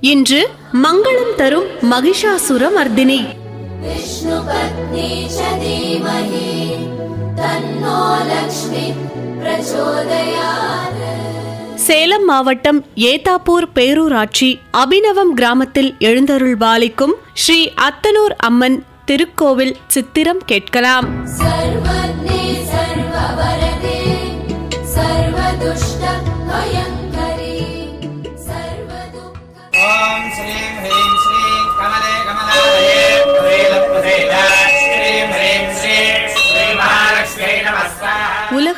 இன்று மங்களம் தரும் மகிஷாசுர மர்தினி. விஷ்ணு பத்னி சதீமகி தன்னோ லக்ஷ்மி பிரச்சோதயாத. சேலம் மாவட்டம் ஏத்தாப்பூர் பேரூராட்சி அபிநவம் கிராமத்தில் எழுந்தருள் வாலிக்கும் ஸ்ரீ அத்தனூர் அம்மன் திருக்கோவில் சித்திரம் கேட்கலாம். சர்வதுஷ்ட Sri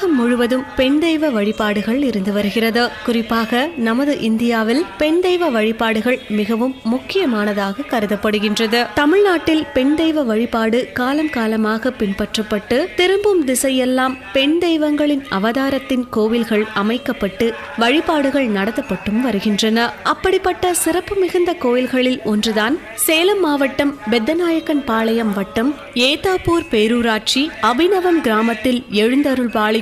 உலகம் முழுவதும் பெண் தெய்வ வழிபாடுகள் இருந்து வருகிறது. குறிப்பாக நமது இந்தியாவில் பெண் தெய்வ வழிபாடுகள் மிகவும் முக்கியமானதாக கருதப்படுகின்றது. தமிழ்நாட்டில் பெண் தெய்வ வழிபாடு காலம் காலமாக பின்பற்றப்பட்டு திரும்பும் திசையெல்லாம் பெண் தெய்வங்களின் அவதாரத்தின் கோவில்கள் அமைக்கப்பட்டு வழிபாடுகள் நடத்தப்பட்டும் வருகின்றன. அப்படிப்பட்ட சிறப்பு மிகுந்த கோயில்களில் ஒன்றுதான் சேலம் மாவட்டம் பெத்தநாயக்கன் பாளையம் வட்டம் ஏதாப்பூர் பேரூராட்சி அபிநவம் கிராமத்தில்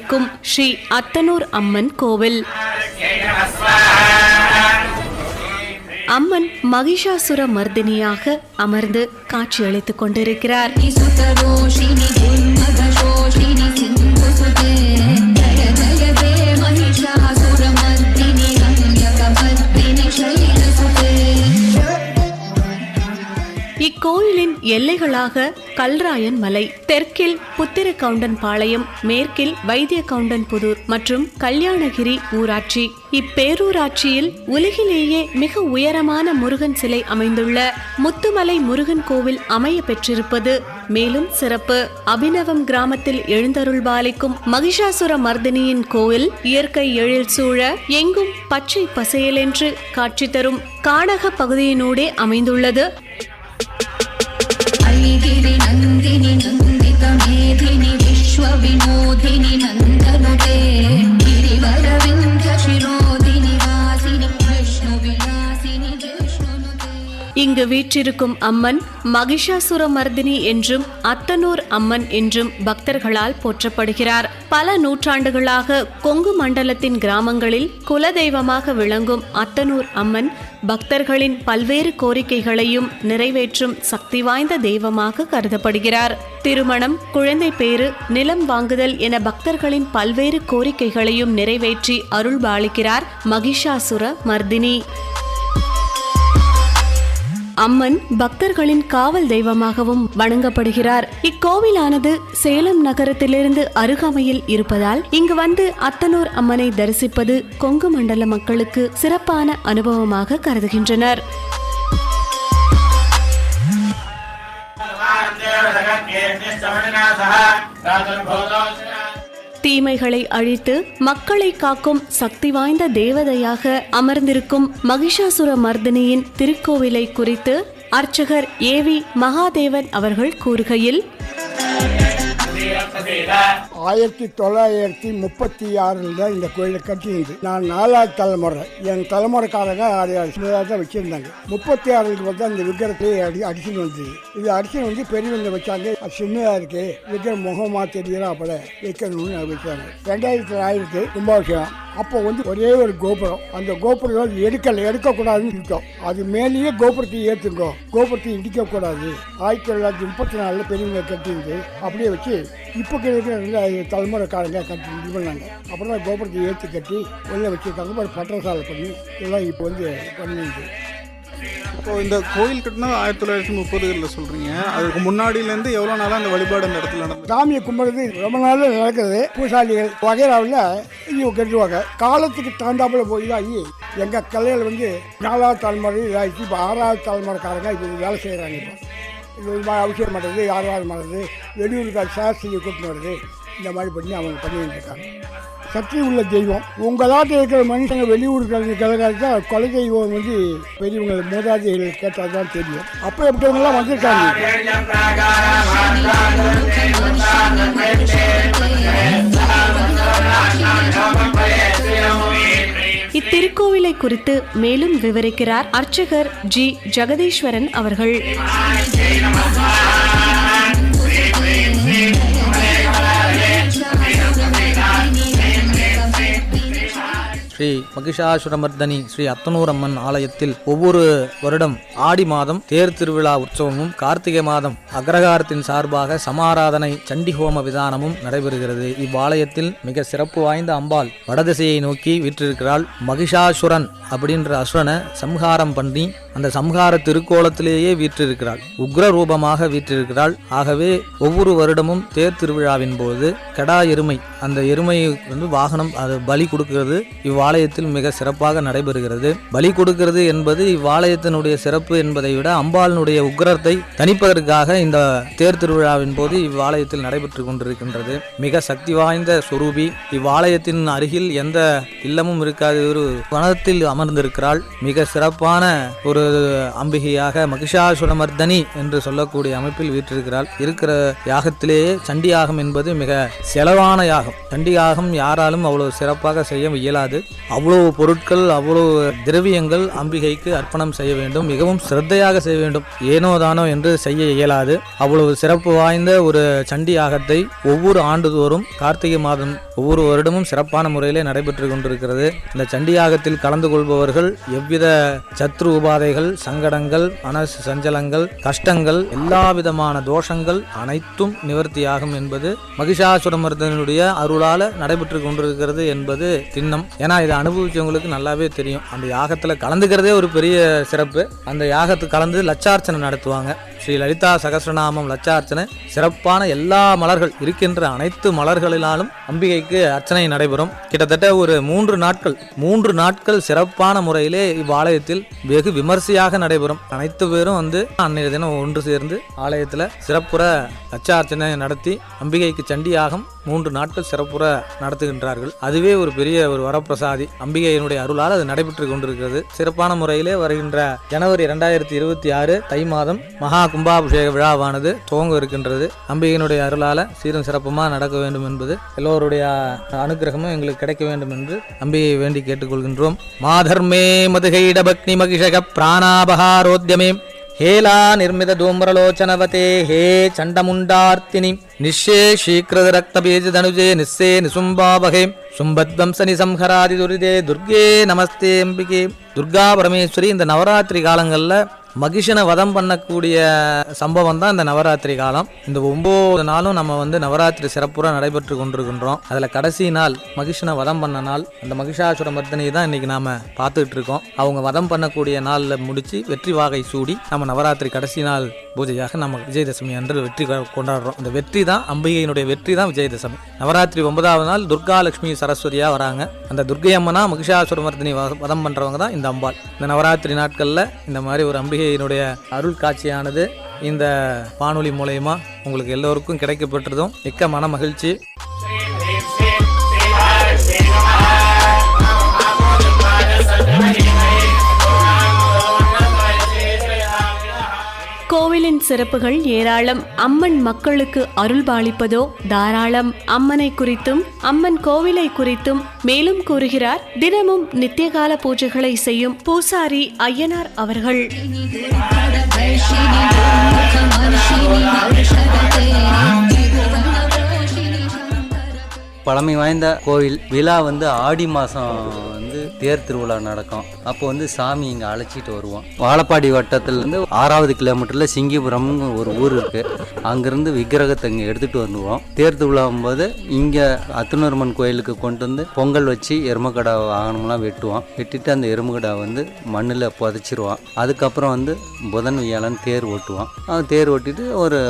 இருக்கும் ஸ்ரீ அத்தனூர் அம்மன் கோவில். அம்மன் மகிஷாசுர மர்தினியாக அமர்ந்து காட்சியளித்துக் கொண்டிருக்கிறார். எல்லைகளாக கல்ராயன் மலை தெற்கில் புத்திர கவுண்டன் பாளையம் மேற்கில் வைத்திய கவுண்டன் புதூர் மற்றும் கல்யாணகிரி ஊராட்சி. இப்பேரூராட்சியில் உலகிலேயே மிக உயரமான முருகன் சிலை அமைந்துள்ள முத்துமலை முருகன் கோவில் அமைய பெற்றிருப்பது மேலும் சிறப்பு. அபிநவம் கிராமத்தில் எழுந்தருள்பாலிக்கும் மகிஷாசுர மர்தினியின் கோயில் இயற்கை எழில் சூழ எங்கும் பச்சை பசையலென்று காட்சி தரும் காடக பகுதியினூடே அமைந்துள்ளது. ऐगिरि नन्दिनि नन्दितमेधिनि विश्वविनोदिनि नन्दनुते இங்கு வீற்றிருக்கும் அம்மன் மகிஷாசுர மர்தினி என்றும் அத்தனூர் அம்மன் என்றும் பக்தர்களால் போற்றப்படுகிறார். பல நூற்றாண்டுகளாக கொங்கு மண்டலத்தின் கிராமங்களில் குலதெய்வமாக விளங்கும் அத்தனூர் அம்மன் பக்தர்களின் பல்வேறு கோரிக்கைகளையும் நிறைவேற்றும் சக்தி வாய்ந்த தெய்வமாக கருதப்படுகிறார். திருமணம் குழந்தை பேறு நிலம் வாங்குதல் என பக்தர்களின் பல்வேறு கோரிக்கைகளையும் நிறைவேற்றி அருள்பாலிக்கிறார் மகிஷாசுர மர்தினி. அம்மன் பக்தர்களின் காவல் தெய்வமாகவும் வணங்கப்படுகிறார். இக்கோவிலானது சேலம் நகரத்திலிருந்து அருகாமையில் இருப்பதால் இங்கு வந்து அத்தனூர் அம்மனை தரிசிப்பது கொங்கு மண்டல மக்களுக்கு சிறப்பான அனுபவமாக கருதுகின்றனர். தீமைகளை அழித்து மக்களை காக்கும் சக்தி வாய்ந்த தேவதையாக அமர்ந்திருக்கும் மகிஷாசுர மர்தினியின் திருக்கோவிலை குறித்து அர்ச்சகர் ஏவி மகாதேவன் அவர்கள் கூறுகையில் ஆயிரத்தி தொள்ளாயிரத்தி முப்பத்தி ஆறில் தான் இந்த கோயிலை கட்டினது. நான் நாலாவது தலைமுறை. என் தலைமுறைக்காரங்க அதை சின்னதாக தான் வச்சுருந்தாங்க. முப்பத்தி ஆறுக்கு வந்து அந்த விக்கிரத்தை அடி அடிச்சுன்னு வந்தது. இது அடிச்சுன்னு வந்து பெரியவங்க வச்சாங்க. அது சின்னதாக இருக்கு. விக்கிரம் முகமாக தெரியலாம் அப்பட வைக்கணும்னு வச்சாங்க. ரெண்டாயிரத்தி ஆயிரத்து கும்பாபிஷேகம் அப்போ வந்து ஒரே ஒரு கோபுரம். அந்த கோபுரம் எடுக்கல. எடுக்கக்கூடாதுன்னு சொல்லிட்டோம் அது மேலேயே கோபுரத்தை ஏற்றுங்கோ கோபுரத்தை இடிக்கக்கூடாது. ஆயிரத்தி தொள்ளாயிரத்தி முப்பத்தி நாலில் பெரியவங்க கட்டிருந்து அப்படியே வச்சு இப்போ இருக்கிற தலைமுறைக்காரங்க கட்டி இது பண்ணாங்க. அப்புறம் தான் கோபுரத்தை ஏற்றி கட்டி வெளில வச்சுருக்காங்க. ஒரு பட்டரசாலை பண்ணி எல்லாம் இப்போ வந்து பண்ணிட்டு இப்போ இந்த கோயில் கட்டினா ஆயிரத்தி தொள்ளாயிரத்தி முப்பதுகளில் சொல்றீங்க. அதுக்கு முன்னாடியிலேருந்து எவ்வளோ நாளாக அந்த வழிபாடு அந்த இடத்துல நடந்தது சாமியை கும்பிடுறது ரொம்ப நாள் நடக்குது. பூசாரிகள் வகைராவில் இது கட்டுவாங்க காலத்துக்கு தகுந்தாப்புல போய் ஆகி எங்கள் கலையில் வந்து நாலாவது தலைமுறை இதாகிடுச்சு. இப்போ ஆறாவது தலைமுறைக்காரங்க இப்போ வேலை செய்கிறாங்க இப்போ. இது அவசியம் பண்ணுறது ஆறாவது பண்ணுறது வெளியூருக்கார் சாஸ்திரியை கூட்டின்னு வருது இந்த மாதிரி பண்ணி அவங்க பண்ணிட்டு இருக்காங்க சக்தி உள்ள தெய்வம். உங்களாட்ட இருக்கிற மனுஷங்க வெளியூருக்கு கிழக்காச்சா கொலை தெய்வம் வந்து பெரியவங்க மூதாதைகள் கேட்டால் தான் தெரியும். அப்போ எப்படிவங்களாம் வந்திருக்காங்க? இத்திருக்கோவிலை குறித்து மேலும் விவரிக்கிறார் அர்ச்சகர் ஜி. ஜெகதீஸ்வரன் அவர்கள். ஸ்ரீ மகிஷாசுரமர்தனி ஸ்ரீ அத்தனூரம்மன் ஆலயத்தில் ஒவ்வொரு வருடம் ஆடி மாதம் தேர் திருவிழா உற்சவமும் கார்த்திகை மாதம் அக்ரகாரத்தின் சார்பாக சமாராதனை சண்டி ஹோம விதானமும் நடைபெறுகிறது. இவ்வாலயத்தில் மிக சிறப்பு வாய்ந்த அம்பாள் வடதிசையை நோக்கி வீற்றிருக்கிறாள். மகிஷாசுரன் அப்படின்ற அசுரனை சம்ஹாரம் பண்ணி அந்த சம்ஹார திருக்கோலத்திலேயே வீற்றிருக்கிறாள். உக்ர ரூபமாக வீற்றிருக்கிறாள். ஆகவே ஒவ்வொரு வருடமும் தேர் திருவிழாவின் போது கெடா எருமை அந்த எருமை வந்து வாகனம் அது பலி கொடுக்கிறது. இவ்வாலயத்தில் மிக சிறப்பாக நடைபெறுகிறது. பலி கொடுக்கிறது என்பது இவ்வாலயத்தினுடைய சிறப்பு என்பதை விட அம்பாளினுடைய உக்ரத்தை தணிப்பதற்காக இந்த தேர் திருவிழாவின் போது இவ்வாலயத்தில் நடைபெற்று கொண்டிருக்கின்றது. மிக சக்தி வாய்ந்த சுரூபி இவ்வாலயத்தின் அருகில் எந்த இல்லமும் இருக்காது ஒரு வனத்தில் அமர்ந்திருக்கிறாள். மிக சிறப்பான ஒரு அம்பிகையாக மகிஷாசுரமர்தனி என்று சொல்லக்கூடிய அமைப்பில் வீற்றிருக்கிறாள். இருக்கிற யாகத்திலேயே சண்டி யாகம் என்பது மிக செலவான யாகம். சண்டி யாகம் யாராலும் அவ்வளவு சிறப்பாக செய்ய இயலாது. அவ்வளோ பொருட்கள் அவ்வளவு திரவியங்கள் அம்பிகைக்கு அர்ப்பணம் செய்ய வேண்டும். மிகவும் சிரத்தையாக செய்ய வேண்டும். ஏனோ தானோ என்று செய்ய இயலாது. அவ்வளவு சிறப்பு வாய்ந்த ஒரு சண்டி யாகத்தை ஒவ்வொரு ஆண்டுதோறும் கார்த்திகை மாதம் ஒவ்வொரு வருடமும் சிறப்பான முறையிலே நடைபெற்று கொண்டிருக்கிறது. இந்த சண்டி யாகத்தில் கலந்து கொள்பவர்கள் எவ்வித சத்ரு உபாதைகள் சங்கடங்கள் மன சஞ்சலங்கள் கஷ்டங்கள் எல்லா விதமான தோஷங்கள் அனைத்தும் நிவர்த்தியாகும் என்பது மகிஷாசுரமர்தனுடைய அருளால நடைபெற்று கொண்டிருக்கிறது என்பது திண்ணம். ஏன்னா இதை அனுபவித்தவங்களுக்கு நல்லாவே தெரியும். அந்த யாகத்தில் கலந்துக்கிறதே ஒரு பெரிய சிறப்பு. அந்த யாகத்துக்கு கலந்து லட்சார்ச்சனை நடத்துவாங்க. ஸ்ரீ லலிதா சகசிரநாமம் லட்சார்ச்சனை சிறப்பான எல்லா மலர்கள் இருக்கின்ற அனைத்து மலர்களினாலும் அம்பிகைக்கு அர்ச்சனை நடைபெறும். கிட்டத்தட்ட ஒரு மூன்று நாட்கள் மூன்று நாட்கள் சிறப்பான முறையிலே இவ்வாலயத்தில் வெகு விமர்சையாக நடைபெறும். அனைத்து பேரும் வந்து அன்னைய தினம் ஒன்று சேர்ந்து ஆலயத்தில் சிறப்புற லட்சார்ச்சனை நடத்தி அம்பிகைக்கு சண்டியாகம் மூன்று நாட்கள் சிறப்புற நடத்துகின்றார்கள். அதுவே ஒரு பெரிய ஒரு வரப்பிரசாதி. அம்பிகையினுடைய அருளால் அது நடைபெற்று கொண்டிருக்கிறது. சிறப்பான முறையிலே வருகின்ற ஜனவரி இரண்டாயிரத்தி இருபத்தி ஆறு தை மாதம் மகா கும்பாபிஷேக விழாவானது துவங்க இருக்கின்றது. அம்பிகையினுடைய அருளால் சீரும் சிறப்புமாக நடக்க வேண்டும் என்பது எல்லோருடைய அனுகிரகமும் எங்களுக்கு கிடைக்க வேண்டும் என்று அம்பியை வேண்டி கேட்டுக்கொள்கின்றோம். மாதர்மே மதுகைடபக்னி மகிஷக பிராணாபகாரோத்யமே ஹேலா நிர்மித தூம்ரலோச்சனவதே ஹே சண்டமுண்டார்த்தினி. நிஷே ஷீக்ரத ரக்தபீஜ தனுஜே நிஸ்ஸே நிசும்பாபகே சும்பத்வம்சனி சம்ஹராதி துரிதே துர்கே நமஸ்தே அம்பிகே. துர்கா பரமேஸ்வரி இந்த நவராத்திரி காலங்களில் மகிஷனை வதம் பண்ணக்கூடிய சம்பவம் தான் இந்த நவராத்திரி காலம். இந்த ஒன்பது நாளும் நம்ம வந்து நவராத்திரி சிறப்புற நடைபெற்று கொண்டிருக்கின்றோம். அதில் கடைசி நாள் மகிஷனை வதம் பண்ண நாள். அந்த மகிஷாசுர மர்த்தனையை தான் இன்னைக்கு நாம பார்த்துக்கிட்டு இருக்கோம். அவங்க வதம் பண்ணக்கூடிய நாளில் முடிச்சு வெற்றி வாகை சூடி நம்ம நவராத்திரி கடைசி நாள் பூஜையாக நம்ம விஜயதசமி அன்று வெற்றி கொண்டாடுறோம். இந்த வெற்றி தான் அம்பிகையினுடைய வெற்றி தான் விஜயதசமி. நவராத்திரி ஒன்பதாவது நாள் துர்கா லட்சுமி சரஸ்வதியாக வராங்க. அந்த துர்கை அம்மனா மகிஷாசுரமர்தினி வ- வதம் பண்ணுறவங்க தான் இந்த அம்பாள். இந்த நவராத்திரி நாட்களில் இந்த மாதிரி ஒரு அம்பிகை என்னுடைய அருள் காட்சியானது இந்த வானொலி மூலயமா உங்களுக்கு எல்லோருக்கும் கிடைக்கப்பெற்றதும் மிக்க மன மகிழ்ச்சி. கோவிலின் சிறப்புகள் ஏராளம். அம்மன் மக்களுக்கு அருள்பாலிப்பதோ தாராளம். அம்மனை குறித்தும் அம்மன் கோவிலை குறித்தும் மேலும் கூறுகிறார். தினமும் நித்தியகால பூஜைகளை செய்யும் பூசாரி ஐயனார் அவர்கள். பழமை வாய்ந்த கோவில் விழா வந்து ஆடி மாதம் தேர் திருவிழா நடக்கும். அப்போ வந்து சாமி இங்கே அழைச்சிட்டு வருவோம். வாழப்பாடி வட்டத்துலேருந்து ஆறாவது கிலோமீட்டரில் சிங்கிபுரம்னு ஒரு ஊர் இருக்குது அங்கேருந்து விக்கிரகத்தை இங்கே எடுத்துகிட்டு வந்துடுவோம் தேர் திருவிழாவும் போது இங்கே அத்துணர்மன் கோயிலுக்கு கொண்டு வந்து பொங்கல் வச்சு எருமக்கடா வாகனம்லாம் வெட்டுவோம். வெட்டிட்டு அந்த எருமக்கடா வந்து மண்ணில் புதைச்சிருவோம். அதுக்கப்புறம் வந்து புதன் வியாழன் தேர் ஓட்டுவோம். தேர் ஓட்டிட்டு ஒரு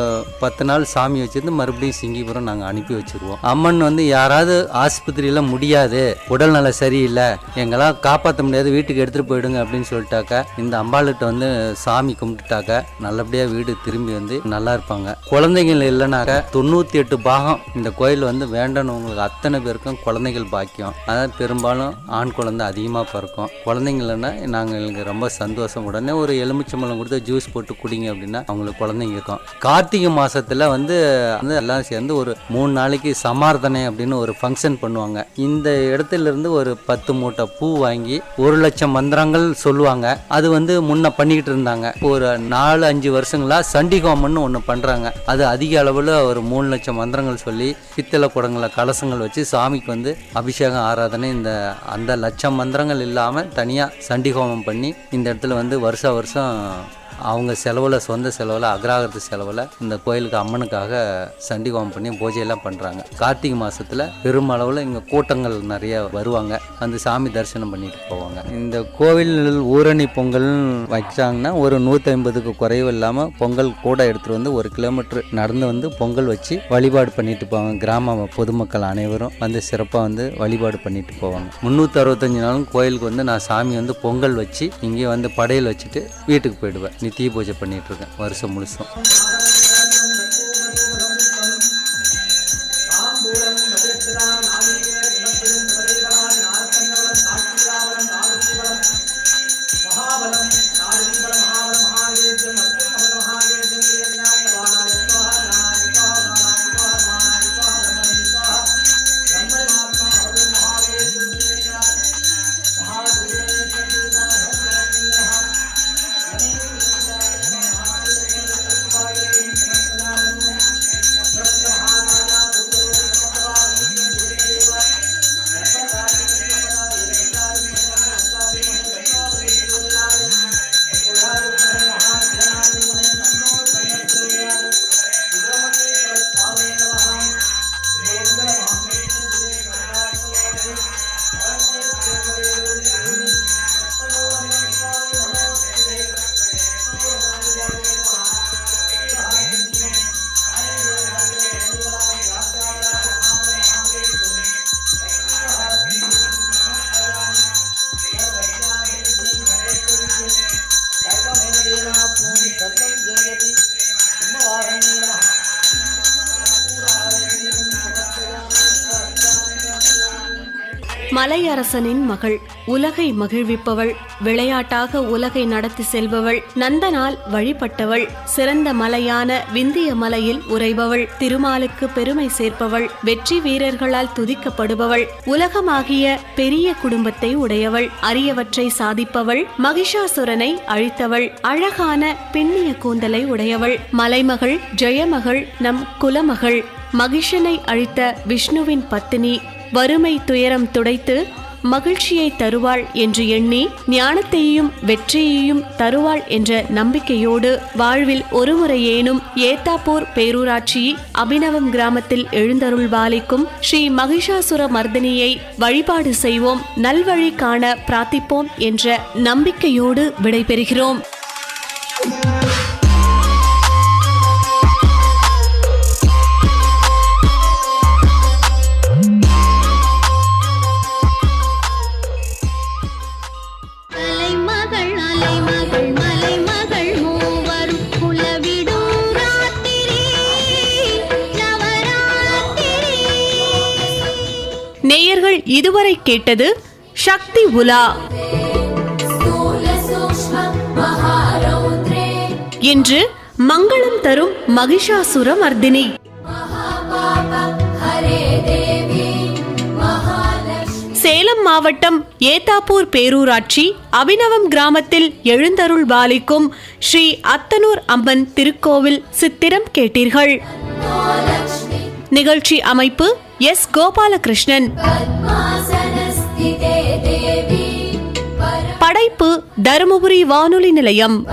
பத்து நாள் சாமி வச்சுருந்து மறுபடியும் சிங்கிபுரம் நாங்கள் அனுப்பி வச்சுருவோம். அம்மன் வந்து யாராவது ஆஸ்பத்திரியில் முடியாது. உடல்நல சரியில்லை. எங்கள் எங்களால் காப்பாற்ற முடியாது வீட்டுக்கு எடுத்துகிட்டு போயிடுங்க அப்படின்னு சொல்லிட்டாக்க இந்த அம்பாளுகிட்ட வந்து சாமி கும்பிட்டுட்டாக்க நல்லபடியாக வீடு திரும்பி வந்து நல்லா இருப்பாங்க. குழந்தைகள் இல்லைனாக்க தொண்ணூற்றி எட்டு பாகம் இந்த கோயில் வந்து வேண்டனவங்களுக்கு அத்தனை பேருக்கும் குழந்தைகள் பாக்கியம். அதாவது பெரும்பாலும் ஆண் குழந்தை அதிகமாக பிறக்கும். குழந்தைங்களன்னா நாங்கள் எங்களுக்கு ரொம்ப சந்தோஷம். உடனே ஒரு எலுமிச்சம்பழம் கொடுத்து ஜூஸ் போட்டு குடிங்க அப்படின்னா அவங்களுக்கு குழந்தைங்க இருக்கும். கார்த்திகை மாதத்தில் வந்து வந்து எல்லாம் சேர்ந்து ஒரு மூணு நாளைக்கு சமார்த்தனை அப்படின்னு ஒரு ஃபங்க்ஷன் பண்ணுவாங்க. இந்த இடத்துல இருந்து ஒரு பத்து மூட்டை பூ பூ வாங்கி ஒரு லட்சம் மந்திரங்கள் சொல்லுவாங்க. அது வந்து முன்ன பண்ணிக்கிட்டு இருந்தாங்க. ஒரு நாலு அஞ்சு வருஷங்களா சண்டிகோமம்னு ஒன்று பண்ணுறாங்க அது அதிக அளவில் ஒரு மூணு லட்சம் மந்திரங்கள் சொல்லி பித்தளை குடங்களை கலசங்கள் வச்சு சாமிக்கு வந்து அபிஷேகம் ஆராதனை இந்த அந்த லட்சம் மந்திரங்கள் இல்லாமல் தனியாக சண்டிகோமம் பண்ணி இந்த இடத்துல வந்து வருஷ வருஷம் அவங்க செலவில் சொந்த செலவில் அக்ராகத்து செலவில் இந்த கோயிலுக்கு அம்மனுக்காக சண்டிகோமம் பண்ணி பூஜையெல்லாம் பண்ணுறாங்க கார்த்திகை மாதத்தில் பெருமளவில் இங்கே கூட்டங்கள் நிறைய வருவாங்க. அந்த சாமி தரிசனம் பண்ணிட்டு போவாங்க. இந்த கோவில் ஊரணி பொங்கல் வச்சாங்கன்னா ஒரு நூற்றி ஐம்பதுக்கு குறைவு இல்லாமல் பொங்கல் கூட எடுத்துகிட்டு வந்து ஒரு கிலோமீட்டர் நடந்து வந்து பொங்கல் வச்சு வழிபாடு பண்ணிட்டு போவாங்க. கிராம பொதுமக்கள் அனைவரும் வந்து சிறப்பாக வந்து வழிபாடு பண்ணிட்டு போவாங்க. முந்நூற்றி அறுபத்தஞ்சு நாளும் கோயிலுக்கு வந்து நான் சாமி வந்து பொங்கல் வச்சு இங்கே வந்து படையல் வச்சுட்டு வீட்டுக்கு போயிடுவேன். தீ பூஜை பண்ணிகிட்ருக்கேன் வருஷம் முழுசும். மலையரசனின் மகள் உலகை மகிழ்விப்பவள் விளையாட்டாக உலகை நடத்தி செல்பவள் நந்தனால் வழிபட்டவள் சிறந்த மலையான விந்திய மலையில் உறைபவள் திருமாலுக்கு பெருமை சேர்ப்பவள் வெற்றி வீரர்களால் துதிக்கப்படுபவள் உலகமாகிய பெரிய குடும்பத்தை உடையவள் அரியவற்றை சாதிப்பவள் மகிஷாசுரனை அழித்தவள் அழகான பின்னிய கூந்தலை உடையவள் மலைமகள் ஜெயமகள் நம் குலமகள் மகிஷனை அழித்த விஷ்ணுவின் பத்தினி வறுமை துயரம் துடைத்து மகிழ்ச்சியை தருவாள் என்று எண்ணி ஞானத்தையும் வெற்றியையும் தருவாள் என்ற நம்பிக்கையோடு வாழ்வில் ஒருமுறையேனும் ஏத்தாப்பூர் பேரூராட்சி அபிநவம் கிராமத்தில் எழுந்தருள் பாலிக்கும் ஸ்ரீ மகிஷாசுர மர்தினியை வழிபாடு செய்வோம் நல்வழி காண பிரார்த்திப்போம் என்ற நம்பிக்கையோடு விடைபெறுகிறோம். அலைமகள் நேயர்கள் இதுவரை கேட்டது சக்தி உலா. இன்று மங்களம் தரும் மகிஷாசுர மர்தினி. சேலம் மாவட்டம் ஏத்தாப்பூர் பேரூராட்சி அபிநவம் கிராமத்தில் எழுந்தருள் பாலிக்கும் ஸ்ரீ அத்தனூர் அம்மன் திருக்கோவில் சித்திரம் கேட்டீர்கள். நிகழ்ச்சி அமைப்பு எஸ். கோபாலகிருஷ்ணன். படைப்பு தருமபுரி வானொலி நிலையம்.